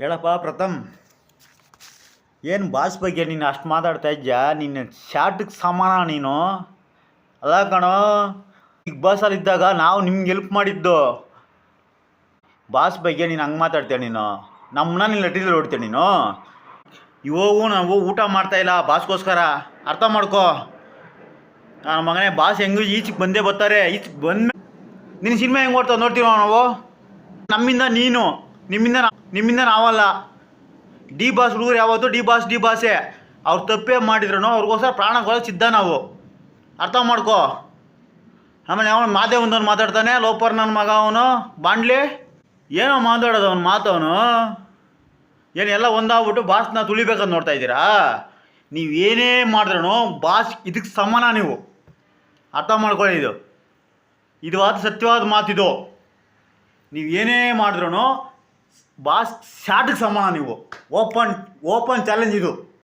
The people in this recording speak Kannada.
ಹೇಳಪ್ಪ, ಪ್ರಥಮ್. ಏನು ಬಾಸ್ ಬಗ್ಗೆ ನೀನು ಅಷ್ಟು ಮಾತಾಡ್ತಾ ಇದ್ಯಾ? ನಿನ್ನ ಶಾರ್ಟ್ಗೆ ಸಮಾನ ನೀನು. ಅಲ್ಲ ಕಣೋ, ಬಿಗ್ ಬಾಸಲ್ಲಿ ಇದ್ದಾಗ ನಾವು ನಿಮ್ಗೆ ಹೆಲ್ಪ್ ಮಾಡಿದ್ದು. ಬಾಸ್ ಬಗ್ಗೆ ನೀನು ಹಂಗೆ ಮಾತಾಡ್ತೀಯ ನೀನು? ನಮ್ಮನ್ನ ನೀನು ಲಟ್ಟಿಲಿ ಹೊಡ್ತೀಯ ನೀನು? ಇವಾಗೂ ನಾವು ಊಟ ಮಾಡ್ತಾ ಇಲ್ಲ, ಬಾಸ್ಗೋಸ್ಕರ. ಅರ್ಥ ಮಾಡ್ಕೋ. ನನ್ನ ಮಗನೇ, ಬಾಸ್ ಹೆಂಗು ಈಚಿಗೆ ಬಂದೇ ಬರ್ತಾರೆ. ಈಚೆಗೆ ಬಂದ ನಿನ್ನ ಸಿನಿಮಾ ಹೆಂಗೆ ಓಡ್ತಾವೆ ನೋಡ್ತೀವ ನಾವು? ನಮ್ಮಿಂದ ನೀನು. ನಿಮ್ಮಿಂದ ನಿಮ್ಮಿಂದ ನಾವಲ್ಲ. ಡಿ ಬಾಸ್ ಹುಡುಗರು ಯಾವತ್ತು ಡಿ ಬಾಸ್, ಡಿ ಬಾಸೆ. ಅವ್ರು ತಪ್ಪೇ ಮಾಡಿದ್ರು ಅವ್ರಿಗೋಸ್ಕರ ಪ್ರಾಣ ಕೊಡೋಕೆ ಸಿದ್ಧ ನಾವು. ಅರ್ಥ ಮಾಡ್ಕೋ. ಆಮೇಲೆ ಅವನು ಮಾದೇ ಒಂದವನು ಮಾತಾಡ್ತಾನೆ, ಲೋಪರ್ ನನ್ನ ಮಗ ಅವನು. ಬಾಂಡ್ಲಿ? ಏನೋ ಮಾತಾಡೋದು ಅವನು ಮಾತವನು ಏನು ಎಲ್ಲ ಒಂದಾಗ್ಬಿಟ್ಟು ಬಾಸ್ನ ತುಳಿಬೇಕಂತ ನೋಡ್ತಾ ಇದ್ದೀರಾ? ನೀವು ಏನೇ ಮಾಡಿದ್ರೂ ಬಾಸ್ ಇದಕ್ಕೆ ಸಮಾನ ನೀವು. ಅರ್ಥ ಮಾಡ್ಕೊಳ್ಳಿ ಇದು. ಇದು ಆದ ಸತ್ಯವಾದ ಮಾತಿದು. ನೀವು ಏನೇ ಮಾಡಿದ್ರೂ ಬಾಸ್ ಶಾಟಿಗೆ ಸಮಾನ ನೀವು ಓಪನ್ ಓಪನ್ ಚಾಲೆಂಜ್ ಇದು